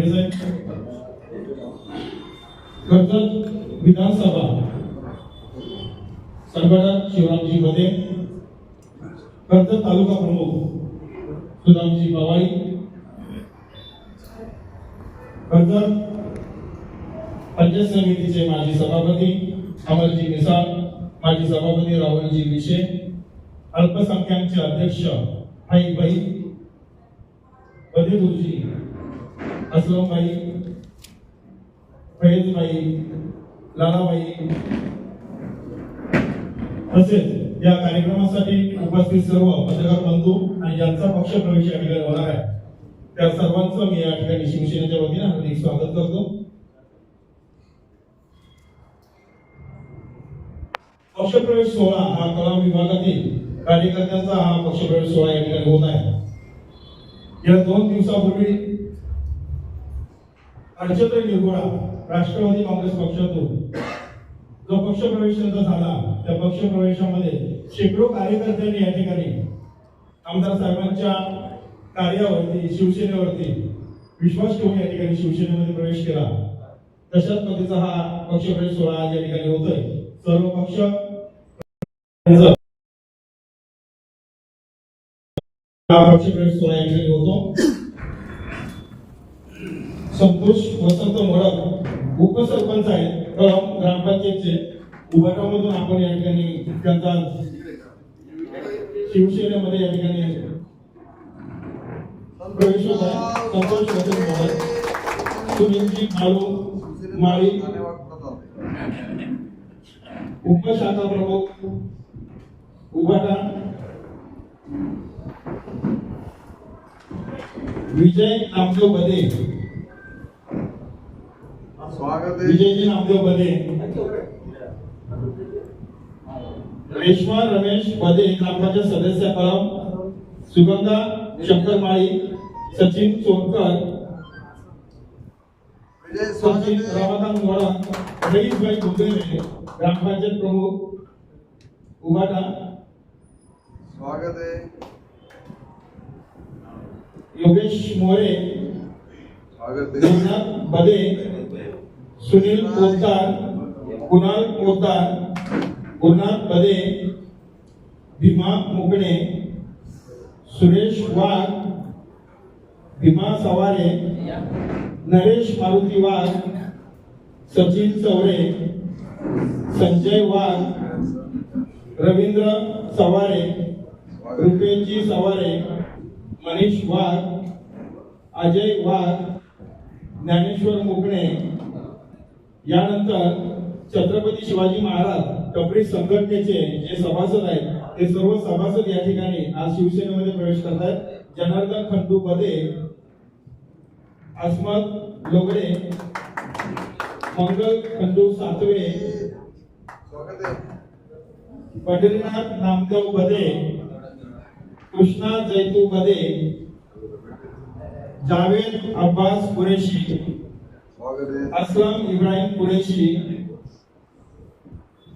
फडणवीस आहेत कर्जत विधानसभा. संघटक शिवरामजी बदे कर्जत तालुका प्रमुख सुदामजी पवाई. कर्जत पंचायत समितीचे माजी सभापती अमरजी मिसाळ माजी सभापती राहुलजी विशे अल्पसंख्याकचे अध्यक्ष हाईबाई बदेगुरुजी असलमबाई फैजबाई लालाबाई तसेच या कार्यक्रमासाठी उपस्थित सर्व पत्रकार बंधू आणि ज्यांचा पक्ष प्रवेश या ठिकाणी होणार आहे त्या सर्वांचं मी या ठिकाणी शिवसेनेच्या वतीने हार्दिक स्वागत करतो. पक्षप्रवेश सोहळा हा कला विभागातील कार्यकर्त्यांचा हा पक्षप्रवेश सोहळा या ठिकाणी होत आहे. या दोन दिवसापूर्वी अर्चत्र निरगुडा राष्ट्रवादी काँग्रेस पक्षातून जो पक्षप्रवेश त्यांचा झाला त्या पक्षप्रवेशामध्ये शेकडो कार्यकर्त्यांनी या ठिकाणी आमदार साहेबांच्या कार्यावरती शिवसेनेवरती विश्वास ठेवून या ठिकाणी शिवसेनेमध्ये प्रवेश केला. तशाच पद्धतीचा हा पक्षप्रवेश सोहळा आज या ठिकाणी होतोय. सर्व पक्ष पक्षप्रवेश सोहळा या ठिकाणी होतो. संतोष वसंत मोडक उपसरपंच आहेत कळम ग्रामपंचायतचे. उभाटामधून आपण या ठिकाणी त्यांचा शिवसेनेमध्ये या ठिकाणी प्रवेश होत आहे. संतोष वसंत मोडक सुनीलजी माळू माळी उपशाखा प्रमुख उभाटा विजय नामदेव बदे स्वागत आहे. विजयजी नामदेव बदे रेश्मा रमेश बदे ग्रामपंचायत सदस्य कळम सुगंधा शंकर माळी सचिन चोरकर विजय स्वागत सचिन आहे. रमाकांत मोडक रईसभाई गुंडेरे ग्रामपंचायत प्रमुख. उभाटा स्वागत आहे. योगेश मोरे. स्वागत बदे. सुनील पोतदार कुणाल पोतदार गुरुनाथ पदे भीमा मुकणे सुरेश वाघ भीमा सवारे नरेश मारुती वाघ सचिन चौरे संजय वाघ रवींद्र सवारे रुपेशजी सवारे मनीष वाघ अजय वाघ ज्ञानेश्वर मुकणे यानंतर छत्रपती शिवाजी महाराज कपडी संघटनेचे जे सभासद आहेत ते सर्व सभासद या ठिकाणी आज शिवसेनेमध्ये प्रवेश करत आहेत जनार्दन खंडू बदे अस्मत लोगडे मंगल खंडू सातवे बद्रीनाथ नामदेव बदे कृष्णा जैतू बदे जावेद अब्बास कुरेशी असलम इब्राहिम कुरेशी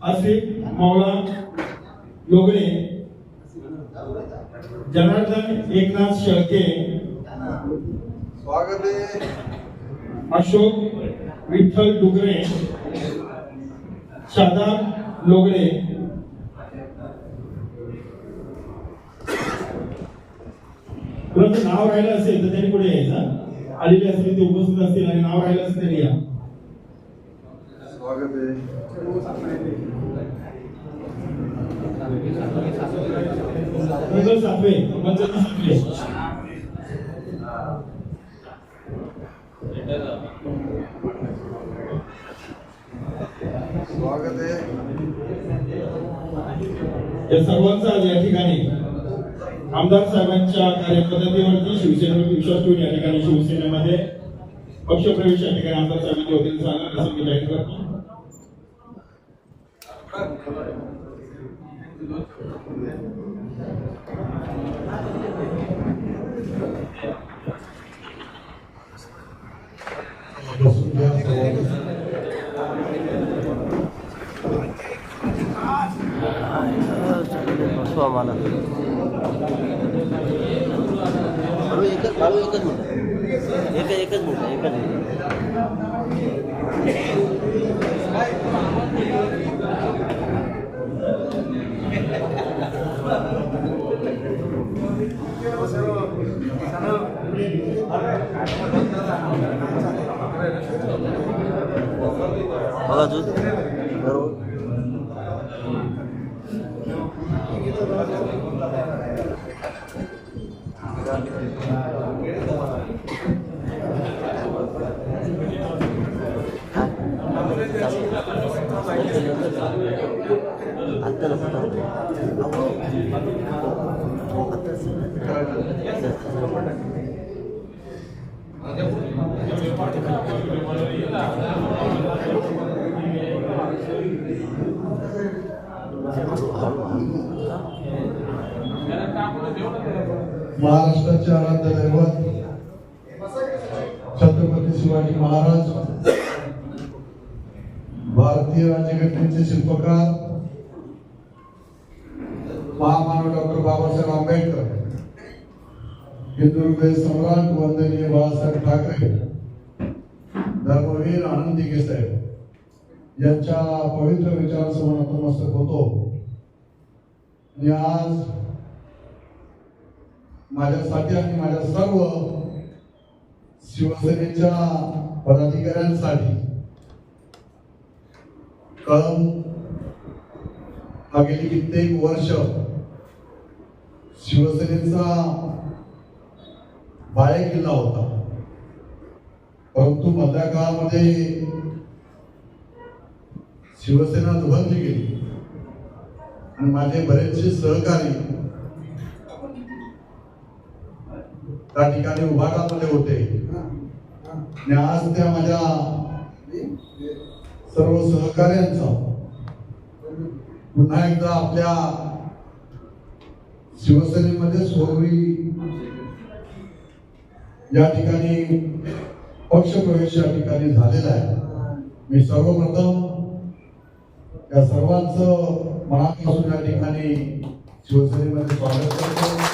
आसिफ मौला लोगडे जनार्दन एकनाथ शेळके स्वागत अशोक विठ्ठल डुगरे शादाब लोगडे परंतु नाव राहिलं असेल तर त्यांनी पुढे यायचं आलेले असतील ते उपस्थित असतील आणि नाव राहिलं असेल तरी या. स्वागत आहे. सातवे मंगल सातवे. स्वागत आहे. या सर्वांचा आज या ठिकाणी आमदार साहेबांच्या कार्यपद्धतीवरती शिवसेनेवरती विश्वास ठेवून या ठिकाणी शिवसेनेमध्ये पक्षप्रवेश या ठिकाणी आमदार साहेबांच्या वतीने झाला असं मी जाहीर करतो. बसवा मला बाळू एकच भाऊ एकच म्हणतो. एक एकच म्हणतो एकच बघा तू महाराष्ट्राचे आराध्य दैवत छत्रपती शिवाजी महाराज भारतीय राज्यघटनेचे शिल्पकार महामानव डॉक्टर बाबासाहेब आंबेडकर हिंदू सम्राट वंदनीय बाळासाहेब ठाकरे धर्मवीर आनंदी साहेब यांच्या पवित्र विचारासमोर नतमस्तक होतो. आणि आज माझ्यासाठी आणि माझ्या सर्व शिवसेनेच्या पदाधिकाऱ्यांसाठी कळम हा गेली कित्येक वर्ष शिवसेनेचा बाळे किल्ला होता. परंतु मधल्या काळामध्ये शिवसेना दुभंगली गेली आणि माझे बरेचसे सहकारी त्या ठिकाणी उभाटामध्ये होते. आणि आज त्या माझ्या सर्व सहकार्यांचा पुन्हा एकदा आपल्या शिवसेनेमध्ये सोडवी या ठिकाणी पक्षप्रवेश या ठिकाणी झालेला आहे. मी सर्वप्रथम या सर्वांचं मनापासून या ठिकाणी शिवसेनेमध्ये स्वागत करतो.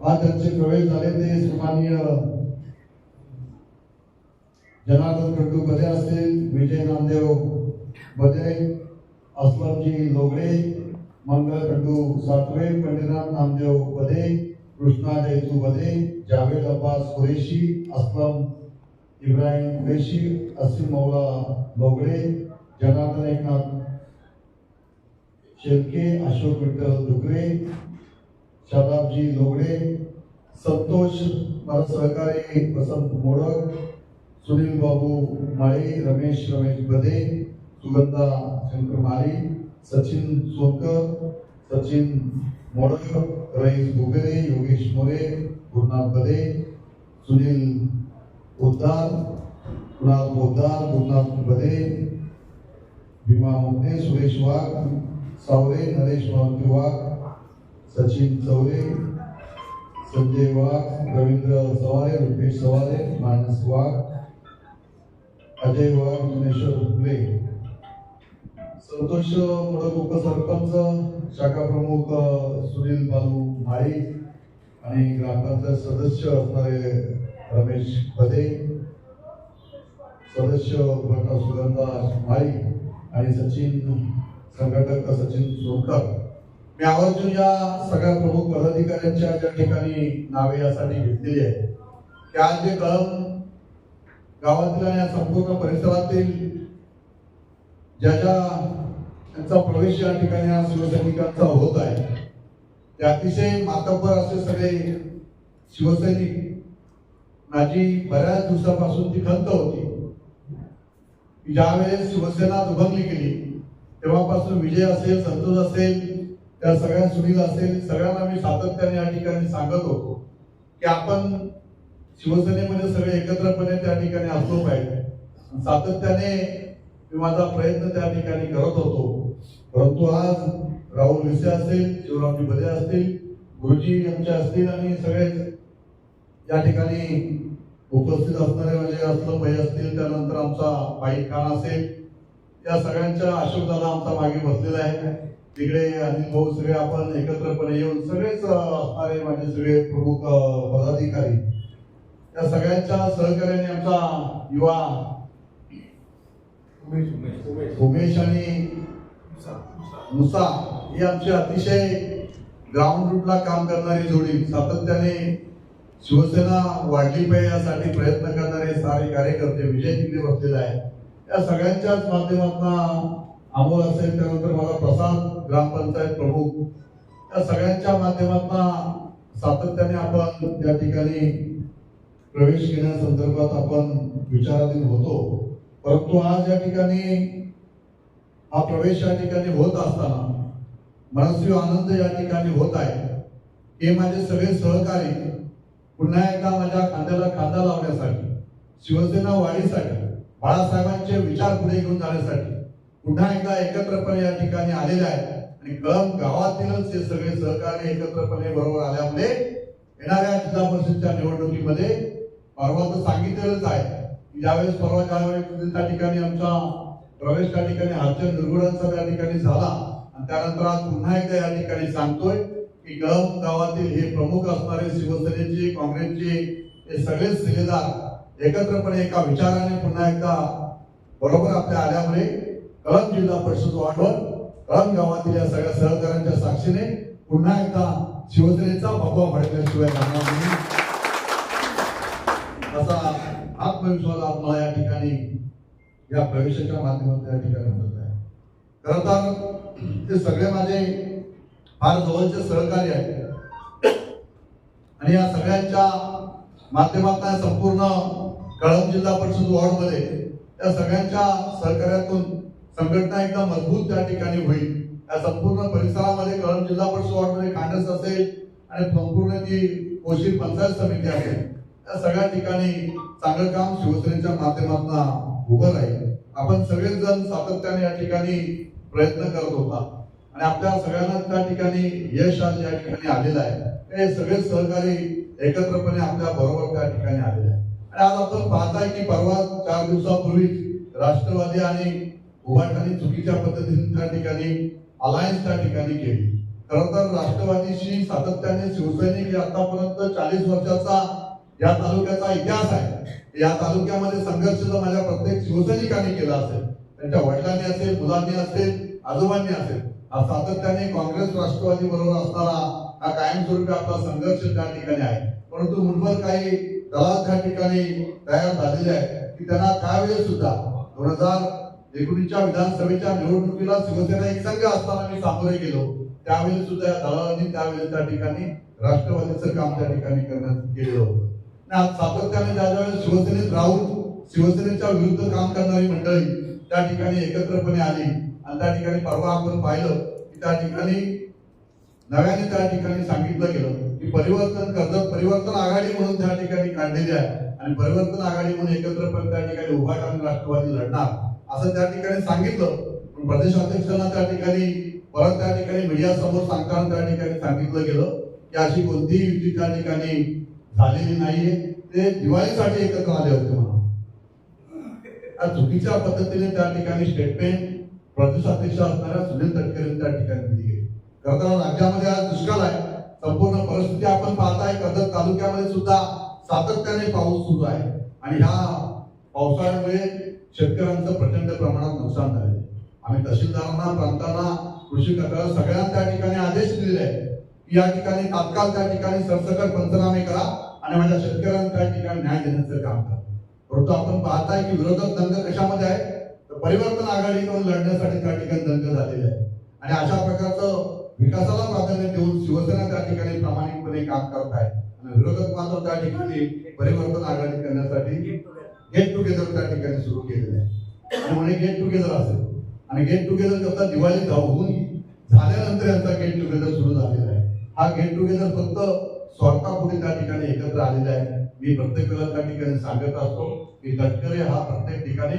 आज त्यांचे प्रवेश झाले ते सन्माननीय जनार्दन खड्डू बदे असतील? विजय नामदेव बदे अस्लमजी लोगडे मंगल खड्डू सातवे पंडितनाथ नामदेव बदे कृष्णा जयतू बदे जावेद अब्बास कुरेशी अस्लम इब्राहिम कुरेशी असीम मौला लोगडे जनार्दन एकनाथ शेळके अशोक विठ्ठल डुकरे शादाबजी लोगडे संतोष मला सहकारी वसंत मोडक सुनील बाबू माळी रमेश रमेश बदे सुगंधा शंकर माळी सचिन सोनकर सचिन मोडक रईस बुगरे योगेश मोरे गुरुनाथ बदे सुनील उद्दार कुणाल पोद्दार गुरुनाथ बदे भीमा मुगने सुरेश वाघ सावरे नरेश मारुती वाघ सचिन चौरे संजय वाघ रवींद्र सवारे रुपेश सवारे मानस वाघ अजय वाघ ज्ञानेश्वर फुले संतोष मोडक उपसरपंच शाखा प्रमुख सुनील बालू माळी आणि ग्रामपंचायत सदस्य असणारे रमेश पदे सदस्य भटा सुगंधा माळी आणि सचिन संघटक सचिन सोनकर. मी आवर्जून या सगळ्या प्रमुख पदाधिकाऱ्यांच्या ज्या ठिकाणी नावे यासाठी घेतलेली आहे की आज जे कळम गावातील आणि या संपूर्ण परिसरातील ज्या ज्या त्यांचा प्रवेश या ठिकाणी आज शिवसैनिकांचा होत आहे ते अतिशय मातब्बर असे सगळे शिवसैनिक माझी बऱ्याच दिवसापासून ती खंत होती ज्यावेळेस शिवसेना दुभंगली गेली तेव्हापासून विजय असेल संतोष असेल त्या सगळ्या सुनील असेल सगळ्यांना मी सातत्याने या ठिकाणी सांगत होतो की आपण शिवसेनेमध्ये सगळे एकत्रपणे त्या ठिकाणी असलो पाहिजे. सातत्याने मी माझा प्रयत्न त्या ठिकाणी करत होतो. परंतु आज राहुल विसे असेल शिवरामजी भले असतील गुरुजी आमचे असतील आणि सगळे या ठिकाणी उपस्थित असणारे म्हणजे असलं भाई असतील त्यानंतर आमचा बाई खान असेल या सगळ्यांच्या आशीर्वादाला आमचा मागे बसलेला आहे. तिकडे अनिल भाऊ सगळे आपण एकत्रपणे येऊन सगळेच असणारे माझे सगळे प्रमुख पदाधिकारी या सगळ्यांच्या सहकार्याने आमचा युवा उमेश आणि मुसा ही आमची अतिशय ग्राउंड रूटला काम करणारी जोडी. सातत्याने शिवसेना वाढली पाहिजे यासाठी प्रयत्न करणारे सारे कार्यकर्ते विजय तिकडे बसलेले आहे या सगळ्यांच्याच माध्यमातून अमोल असेल त्यानंतर मला प्रसाद ग्रामपंचायत प्रमुख या सगळ्यांच्या माध्यमातून सातत्याने आपण या ठिकाणी प्रवेश घेण्यासंदर्भात आपण विचाराधीन होतो. परंतु आज या ठिकाणी हा प्रवेश या ठिकाणी होत असताना मनस्वी आनंद या ठिकाणी होत आहे. हे माझे सगळे सहकारी पुन्हा एकदा माझ्या खांद्याला खांदा लावण्यासाठी शिवसेना वाढीसाठी बाळासाहेबांचे विचार पुढे घेऊन जाण्यासाठी पुन्हा एकदा एकत्रपणे या ठिकाणी आलेले आहेत. आणि कळम गावातीलच हे सगळे सहकार्य एकत्रपणे बरोबर आल्यामुळे येणाऱ्या जिल्हा परिषदच्या निवडणुकीमध्ये परवा तर सांगितलेलंच आहे की ज्यावेळेस परवा ज्यावेळेस त्या ठिकाणी आमचा प्रवेश त्या ठिकाणी हातच्या निर्गुणांचा त्या ठिकाणी झाला आणि त्यानंतर आज पुन्हा एकदा या ठिकाणी सांगतोय की कळम गावातील हे प्रमुख असणारे शिवसेनेचे काँग्रेसचे हे सगळेच शिलेदार एकत्रपणे एका विचाराने पुन्हा एकदा बरोबर आपल्या आल्यामुळे कळम जिल्हा परिषद वाढवर कळम गावातील या सगळ्या सहकाऱ्यांच्या साक्षीने पुन्हा एकदा शिवसेनेचा भगवा फडकल्याशिवाय राहणार नाही. असा आत्मविश्वास आज मला या ठिकाणी या प्रवेशाच्या माध्यमातून या ठिकाणी होत आहे. खर तर ते सगळे माझे फार जवळचे सहकारी आहेत. आणि या सगळ्यांच्या माध्यमातून संपूर्ण कळंब जिल्हा परिषद वॉर्डमध्ये या सगळ्यांच्या सहकार्यातून संघटना एकदा मजबूत त्या ठिकाणी होईल. या संपूर्ण परिसरामध्ये कळंब जिल्हा परिषद वॉर्डमध्ये कांडस असेल आणि संपूर्ण जी कोशीर पंचायत समिती असेल त्या सगळ्या ठिकाणी चांगलं काम शिवसेनेच्या माध्यमातून उभं राहील. आपण सगळेजण सातत्याने या ठिकाणी प्रयत्न करत होता. आणि आपल्या सगळ्यांना त्या ठिकाणी यश आज या ठिकाणी आलेलं आहे. हे सगळे सहकारी एकत्रपणे आपल्या बरोबर त्या ठिकाणी आलेले आहे आणि आज आपण पाहताय की परवा चार दिवसापूर्वीच राष्ट्रवादी आणि उभाटाने चुकीच्या पद्धतीने त्या ठिकाणी अलायन्स त्या ठिकाणी केली. खरं तर राष्ट्रवादीशी सातत्याने शिवसैनिक हे आतापर्यंत चाळीस वर्षाचा या तालुक्याचा इतिहास आहे. या तालुक्यामध्ये संघर्ष जर माझ्या प्रत्येक शिवसैनिकांनी केला असेल त्यांच्या वडिलांनी असेल मुलांनी असेल आजोबांनी असेल हा सातत्याने काँग्रेस राष्ट्रवादी बरोबर असणारा हा कायमस्वरूपी आपला संघर्ष त्या ठिकाणी आहे. परंतु मुठभर काही दलाल त्या ठिकाणी तयार झालेले आहेत की त्यांना त्यावेळेस सुद्धा दोन हजार एकोणीसच्या विधानसभेच्या निवडणुकीला शिवसेना एक संघ असताना मी सामोरे गेलो. त्यावेळी सुद्धा या दलालांनी त्यावेळी त्या ठिकाणी राष्ट्रवादीचं काम त्या ठिकाणी करण्यात केलेलं होतं. आज सातत्याने ज्या ज्यावेळेस शिवसेनेत राहून शिवसेनेच्या विरुद्ध काम करणारी मंडळी त्या ठिकाणी एकत्रपणे आली आणि त्या ठिकाणी परवा आपण पाहिलं की त्या ठिकाणी नव्याने त्या ठिकाणी सांगितलं गेलं की परिवर्तन कर्ज परिवर्तन आघाडी म्हणून त्या ठिकाणी काढलेली आहे. आणि परिवर्तन आघाडी म्हणून एकत्रपणे त्या ठिकाणी उभा राष्ट्रवादी लढणार. असं त्या ठिकाणी सांगितलं. पण प्रदेशाध्यक्षांना त्या ठिकाणी परत त्या ठिकाणी मीडिया समोर सांगताना त्या ठिकाणी सांगितलं गेलं की अशी कोणतीही युती त्या ठिकाणी झालेली नाहीये. ते दिवाळीसाठी एकत्र आले होते म्हणून. चुकीच्या पद्धतीने त्या ठिकाणी स्टेटमेंट प्रदेश अध्यक्ष असणाऱ्या सुनील तटकरे त्या ठिकाणी दिली गेली. खरं तर राज्यामध्ये आज दुष्काळ आहे. संपूर्ण परिस्थिती आपण पाहताय. कर्जत तालुक्यामध्ये सुद्धा सातत्याने पाऊस सुरू आहे. आणि ह्या पावसाळ्यामुळे शेतकऱ्यांचं प्रचंड प्रमाणात नुकसान झालेलं आहे. आम्ही तहसीलदारांना प्रांतांना कृषी खात्याला सगळ्यांना त्या ठिकाणी आदेश दिलेले आहेत की या ठिकाणी तात्काळ त्या ठिकाणी सरसकट पंचनामे करा आणि माझ्या शेतकऱ्यांना त्या ठिकाणी न्याय देण्याचं काम करा. परंतु आपण पाहताय की विरोधक दंग कशामध्ये आहे तर परिवर्तन आघाडीकडून लढण्यासाठी त्या ठिकाणी दंग झालेले आहे आणि अशा प्रकारचं विकासाला प्राधान्य देऊन शिवसेना त्या ठिकाणी प्रामाणिकपणे काम करत आहे आणि विरोधक मात्र त्या ठिकाणी परिवर्तन आघाडी करण्यासाठी गेट टुगेदर त्या ठिकाणी सुरू केलेलं आहे. आणि म्हणे गेट टुगेदर असेल. आणि गेट टुगेदर करता दिवाळी होऊन झाल्यानंतर यांचा गेट टुगेदर सुरू झालेला आहे. हा गेट टुगेदर फक्त स्वार्थापुढे त्या ठिकाणी एकत्र आलेला आहे. मी प्रत्येक त्या ठिकाणी सांगत असतो की तटकरे हा प्रत्येक ठिकाणी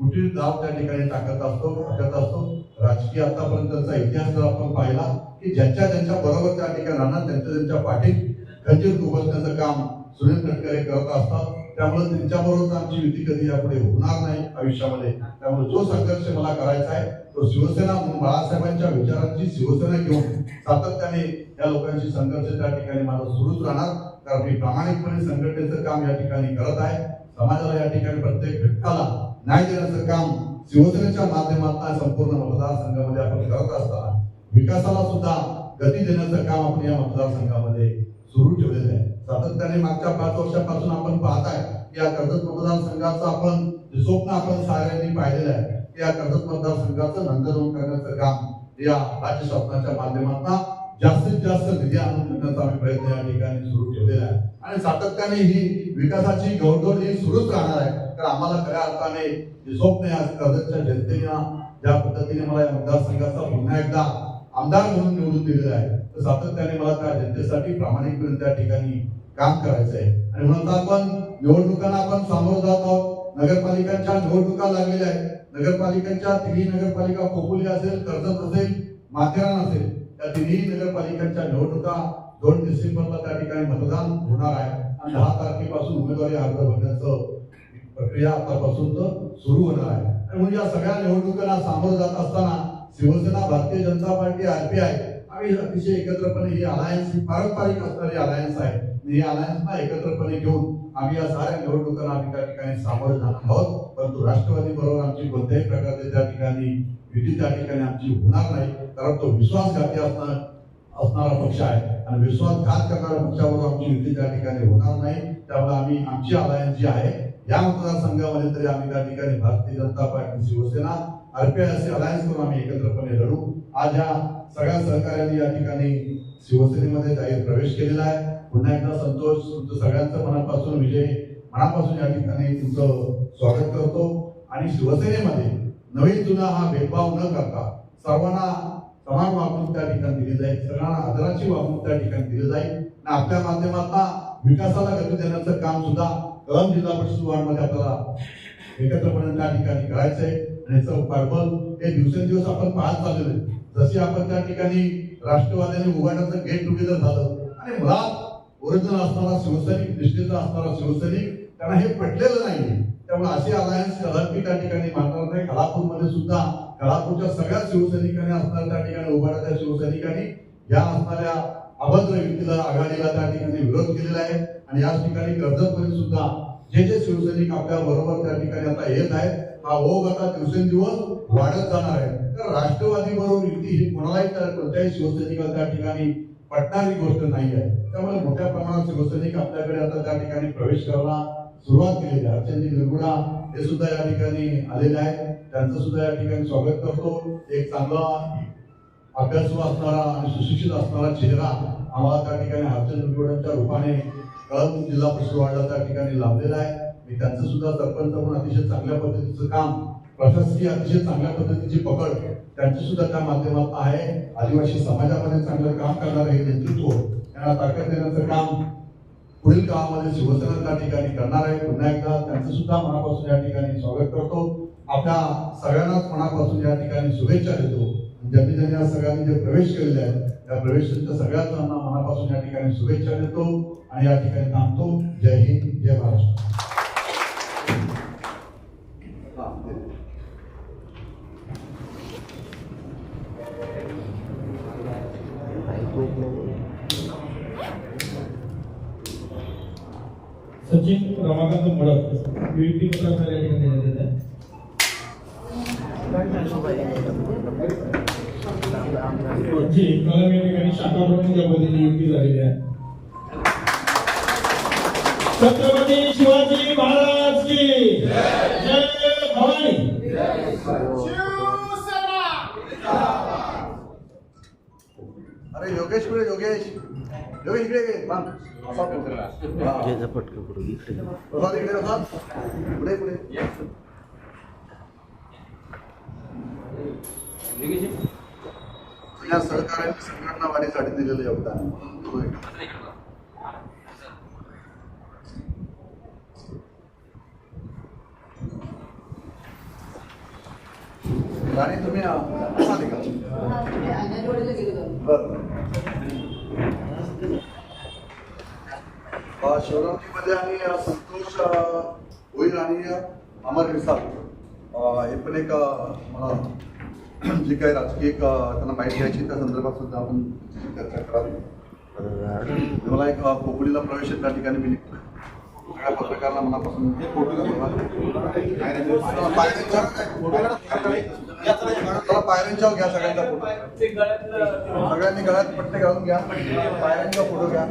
कुठील दाब त्या ठिकाणी टाकत असतो टाकत असतो. राजकीय आतापर्यंतचा इतिहास जर आपण पाहिला की ज्यांच्या ज्यांच्या बरोबर त्या ठिकाणी राहणार त्यांच्या त्यांच्या पाठीत खंजीर खुपसण्याचं काम सुनील तटकरे करत असतात त्यामुळे त्यांच्याबरोबर आमची युती कधी यापुढे होणार नाही आयुष्यामध्ये. त्यामुळे जो संघर्ष मला करायचा आहे तो शिवसेना म्हणून बाळासाहेबांच्या विचारांची शिवसेना घेऊन सातत्याने या लोकांशी संघर्ष त्या ठिकाणी माझा सुरूच राहणार. कारण मी प्रामाणिकपणे संघटनेचं काम या ठिकाणी करत आहे. समाजाला या ठिकाणी प्रत्येक घटकाला न्याय देण्याचं काम शिवसेनेच्या माध्यमातून संपूर्ण मतदारसंघामध्ये आपण करत असताना विकासाला सुद्धा गती देण्याचं काम आपण या मतदारसंघामध्ये सुरू ठेवलेलं आहे. सातत्याने मागच्या पाच वर्षापासून आपण पाहताय की या कर्जत मतदारसंघाचं आपण स्वप्न आपण साऱ्यांनी पाहिलेलं आहे की या कर्जत मतदारसंघाचं नंदनवन करण्याचं काम या राज्य शासनाच्या माध्यमातून जास्तीत जास्त निधी आणून देण्याचा आम्ही प्रयत्न या ठिकाणी सुरू ठेवलेला आहे. आणि सातत्याने ही विकासाची गौरगौर ही सुरूच राहणार आहे. तर आम्हाला खऱ्या अर्थाने स्वप्न या कर्जतच्या जनतेने ज्या पद्धतीने मला या मतदारसंघाचा पुन्हा एकदा आमदार म्हणून निवडून दिलेला आहे. तर सातत्याने मला त्या जनतेसाठी प्रामाणिकपणे त्या ठिकाणी काम करायचं आहे. आणि म्हणून तर आपण निवडणुकांना आपण सामोरं जात आहोत. नगरपालिकांच्या निवडणुका लागलेल्या आहेत. नगरपालिकांच्या तिन्ही नगरपालिका खोपोली असेल कर्जत असेल माथेरान असेल त्या तिन्ही नगरपालिकांच्या निवडणुका दोन डिसेंबरला त्या ठिकाणी मतदान होणार आहे. आणि दहा तारखेपासून उमेदवारी अर्ज भरण्याचं प्रक्रिया आतापासून तर सुरू होणार आहे. आणि म्हणजे या सगळ्या निवडणुकांना सामोरं जात असताना शिवसेना भारतीय जनता पार्टी आरपीआय आम्ही अतिशय एकत्रपणे ही अलायन्स ही पारंपरिक असणारी अलायन्स आहे. ही अलायन्सना एकत्रपणे घेऊन आम्ही या साऱ्या निवडणुकांना आम्ही त्या ठिकाणी सामोरे जात आहोत. परंतु राष्ट्रवादी बरोबर आमची कोणत्याही प्रकारचे त्या ठिकाणी युती त्या ठिकाणी आमची होणार नाही. कारण तो विश्वासघाती असणार असणारा पक्ष आहे. आणि विश्वासघात करणाऱ्या पक्षाबरोबर आमची युती त्या ठिकाणी होणार नाही. त्यामुळे आम्ही आमची अलायन्स जी आहे या मतदारसंघामध्ये तरी आम्ही त्या ठिकाणी भारतीय जनता पार्टी शिवसेना आरपीआय असे अलायन्स करून आम्ही एकत्रपणे लढू. आज या सगळ्या सहकार्यांनी या ठिकाणी शिवसेनेमध्ये जाहीर प्रवेश केलेला आहे. पुन्हा एकदा संतोष तुमचं सगळ्यांचं मनापासून विजय मनापासून या ठिकाणी तुमचं स्वागत करतो. आणि शिवसेनेमध्ये नवीन जुना हा भेदभाव न करता सर्वांना समान वागणूक त्या ठिकाणी दिली जाईल. सगळ्यांना आदराची वागणूक त्या ठिकाणी दिली जाईल. आणि आपल्या माध्यमातून विकासाला गती देण्याचं काम सुद्धा कळम जिल्हा परिषद वार्डमध्ये आपल्याला एकत्रपणे त्या ठिकाणी करायचंय. आणि याचं हे दिवसेंदिवस आपण पाहत चाललेलो आहे. जशी आपण त्या ठिकाणी राष्ट्रवादीने उभारण्याचं गेट टुगेदर झालं आणि मुळात ओरिजिनल असणारा शिवसैनिक निष्ठेचा असणारा शिवसैनिक त्यांना हे पटलेलं नाही त्यामुळे असे अलायन्स कदापि त्या ठिकाणी मानणार नाही. कलापूरमध्ये सुद्धा कलापूरच्या सगळ्या शिवसैनिकांनी असणाऱ्या त्या ठिकाणी उभारणाऱ्या शिवसैनिकांनी या असणाऱ्या अभद्र युतीला आघाडीला त्या ठिकाणी विरोध केलेला आहे. आणि याच ठिकाणी कर्जतमध्ये सुद्धा जे जे शिवसैनिक आपल्या बरोबर त्या ठिकाणी आता येत आहेत हा ओघ आता दिवसेंदिवस वाढत जाणार आहे. तर राष्ट्रवादी बरोबर युती ही कोणालाही कोणत्याही शिवसैनिकाला त्या ठिकाणी पटणारी गोष्ट नाही आहे. त्यामुळे मोठ्या प्रमाणात शिवसैनिक आपल्याकडे आता त्या ठिकाणी प्रवेश करायला सुरुवात केलेली आहे. अर्चनजी निर्गुणा हे सुद्धा या ठिकाणी आलेले आहेत. त्यांचं सुद्धा या ठिकाणी स्वागत करतो. एक चांगला अभ्यासू असणारा आणि सुशिक्षित असणारा चेहरा आम्हाला त्या ठिकाणी हरचंद निरगुड्यांच्या रूपाने कळम जिल्हा परिषद वाढला त्या ठिकाणी लाभलेला आहे. मी त्यांचं सुद्धा सरपंच म्हणून अतिशय चांगल्या पद्धतीचं काम प्रशासकीय अतिशय चांगल्या पद्धतीची पकड त्यांची सुद्धा त्या माध्यमात आहे. आदिवासी समाजामध्ये चांगलं काम करणारं हे नेतृत्व त्यांना ताकद देण्याचं काम पुढील काळामध्ये शिवसेना त्या ठिकाणी करणार आहे. पुन्हा एकदा त्यांचं सुद्धा मनापासून या ठिकाणी स्वागत करतो. आपल्या सगळ्यांनाच मनापासून या ठिकाणी शुभेच्छा देतो. ज्यांनी ज्यांनी या सगळ्यांनी जे प्रवेश केलेले आहेत त्या प्रवेशांच्या सगळ्याच जणांना मनापासून या ठिकाणी शुभेच्छा देतो आणि या ठिकाणी थांबतो. जय हिंद जय महाराष्ट्र हा, दे. सचिन या ठिकाणी देण्यात येत आहे जी कलम या ठिकाणी शाखा प्रमुख या पद्धतीने नियुक्ती झालेली आहे. छत्रपती शिवाजी महाराज की जय भवानी. अरे योगेश कुठे? योगेश. योगेश इकडे. घे पटकन इकडे इकडे पुढे पुढे या सहकार्याने संघटना वाढीसाठी दिलेलं योगदान. राणी तुम्ही बरं शिवरात्रीमध्ये आणि संतोष होईल आणि अमर विसाल हे पण एक मला जे काही राजकीय एक, त्यांना माहिती द्यायची त्या संदर्भात सुद्धा आपण चर्चा करावी. मला एक कोकणीला प्रवेश त्या ठिकाणी मी सगळ्या पत्रकारांना मनापासून पायऱ्यांच्या पायऱ्यांच्यावर घ्या सगळ्यांचा फोटो. सगळ्यांनी गळ्यात पट्टे घालून घ्या. पायऱ्यांचा फोटो घ्या.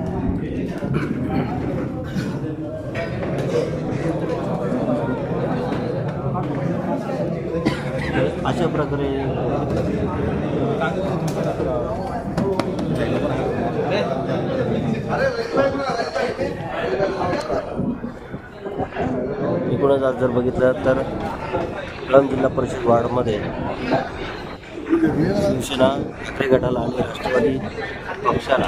अशा प्रकारे एकूणच आज जर बघितलं तर कळंब जिल्हा परिषद वार्डमध्ये शिवसेना ठाकरे गटाला आणि राष्ट्रवादी पक्षाला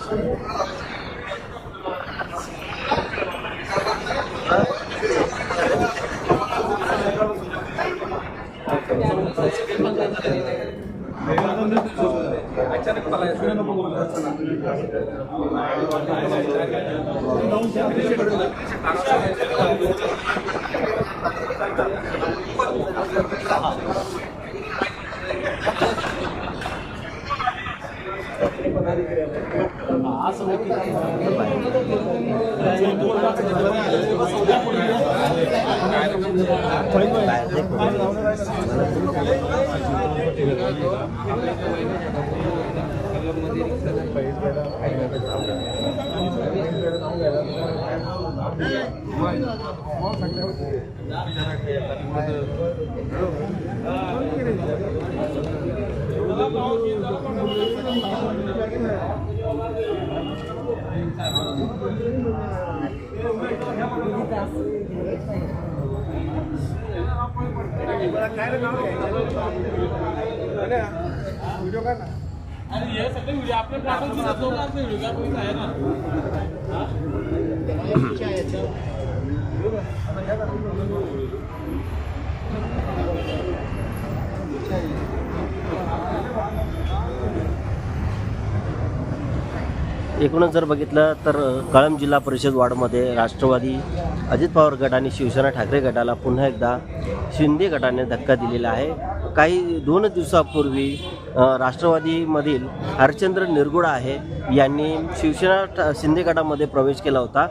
व्हिडिओ काय ना अरे हे सगळे व्हिडिओ आपल्या प्लॅटफॉर्मची व्हिडिओ काय पैसा आहे ना 对吧？啊，对呀。एकूणच जर बघितलं तर कळंब जिल्हा परिषद वार्डमध्ये राष्ट्रवादी अजित पवार गट आणि शिवसेना ठाकरे गटाला पुन्हा एकदा शिंदे गटाने धक्का दिलेला आहे. काही दोन दिवसापूर्वी राष्ट्रवादीमधील हरचंद्र निरगुडा आहे यांनी शिवसेना शिंदे गटामध्ये प्रवेश केला होता.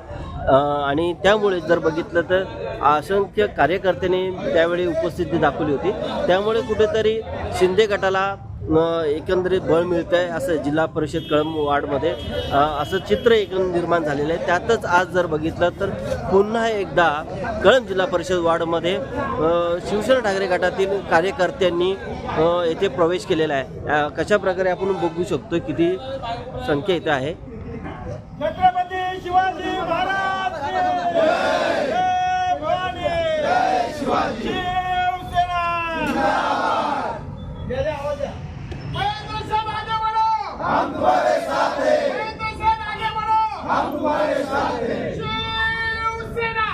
आणि त्यामुळे जर बघितलं तर असंख्य कार्यकर्त्यांनी त्यावेळी उपस्थिती दाखवली होती. त्यामुळे कुठेतरी शिंदे गटाला एकंदरीत बळ मिळतं आहे असं जिल्हा परिषद कळंब वार्डमध्ये. असं चित्र एक निर्माण झालेलं आहे. त्यातच आज जर बघितलं तर पुन्हा एकदा कळंब जिल्हा परिषद वार्डमध्ये शिवसेना ठाकरे गटातील कार्यकर्त्यांनी येथे प्रवेश केलेला आहे. कशा प्रकारे आपण बघू शकतो किती संख्या इथे आहे? छत्रपती शिवाजी महाराज! शिवाजी शिवसेना महेंद्र साहब आगे बढ़ो हम तुम्हारे साथ हैं आगे बढ़ो हम तुम्हारे साथ हैं शिवसेना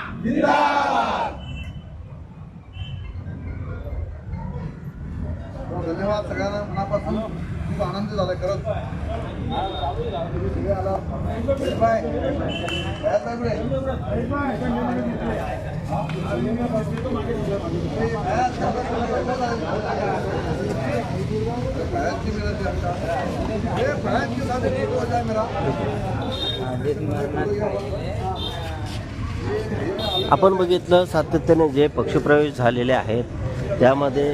धन्यवाद सगळ्यांना मनापासून. खूप आनंद झाला खरंच. बाय. आपण बघितलं सातत्याने जे पक्षप्रवेश झालेले आहेत त्यामध्ये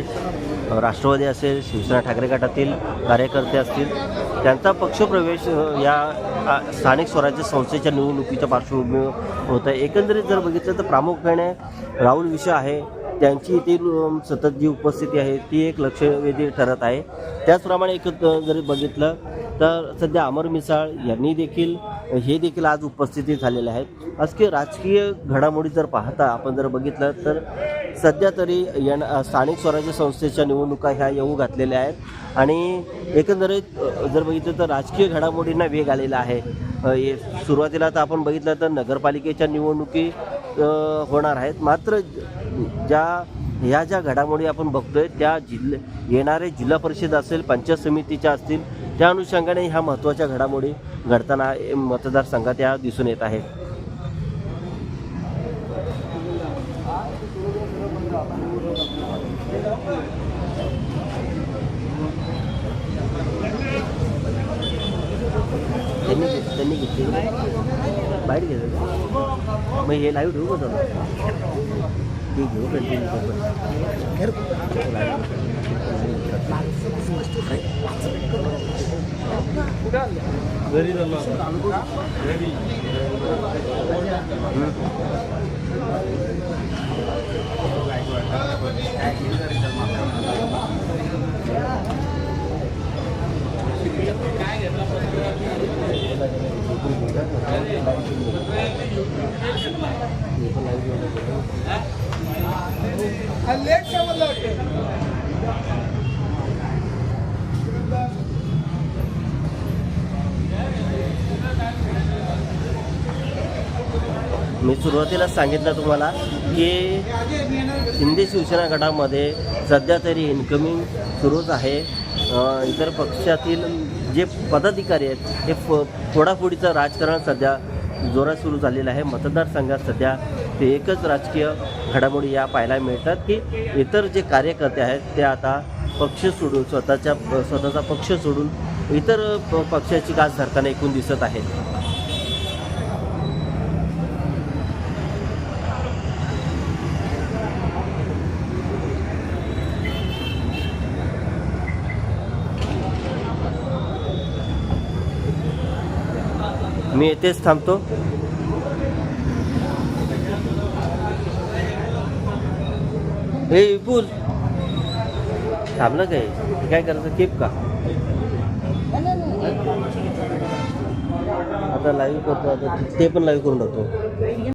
राष्ट्रवादी असेल शिवसेना ठाकरे गटातील कार्यकर्ते असतील त्यांचा पक्षप्रवेश या स्थानिक स्वराज्य संस्थेच्या निवडणुकीच्या पार्श्वभूमीवर होत आहे एकंदरीत जर बघितलं तर प्रामुख्याने राहुल विषय आहे त्यांची इथे सतत जी उपस्थिती आहे ती एक लक्षवेधी ठरत आहे. त्याचप्रमाणे एक जरी बघितलं तर सध्या अमर मिसाळ यांनी देखील हे देखील आज उपस्थिती झालेले आहेत. आजकीय राजकीय घडामोडी जर पाहता आपण जर बघितलं तर सध्या तरी यन स्थानिक स्वराज्य संस्थेच्या निवडणुका ह्या येऊ घातलेल्या आहेत. आणि एकंदरीत जर बघितलं तर राजकीय घडामोडींना वेग आलेला आहे. सुरुवातीला तर आपण बघितलं तर नगरपालिकेच्या निवडणुकी होणार आहेत. मात्र ज्या ह्या ज्या घडामोडी आपण बघतोय त्या जिल्हे येणारे जिल्हा परिषद असेल पंचायत समितीच्या असतील त्या अनुषंगाने ह्या महत्त्वाच्या घडामोडी घडताना मतदारसंघात या दिसून येत आहेत. त्यांनी त्यांनी घेतली बाहेर घेतलं का? मग हे लाईव्ह ठेवू का चालू ते घेऊ कंटिन्यू लेट समजलं वाटतं मी सुरुवातीलाच सांगितलं तुम्हाला की हिंदी शिवसेना गटामध्ये सध्या तरी इन्कमिंग सुरूच आहे. इतर पक्षातील जे पदाधिकारी आहेत हे फ फोडाफोडीचं राजकारण सध्या जोरात सुरू झालेलं आहे. मतदारसंघात सध्या ते एकच राजकीय घडामोडी या पाहायला मिळतात की इतर जे कार्यकर्ते आहेत ते आता पक्ष सोडून स्वतःच्या स्वतःचा पक्ष सोडून इतर प- पक्षाची गाज धरताना एकूण दिसत आहेत. मी येथेच थांबतो. हे विपुल. थांबलं काय? काय करायचं? केप का? आता लाईव्ह करतो आता. ते पण लाईव्ह करून टाकतो.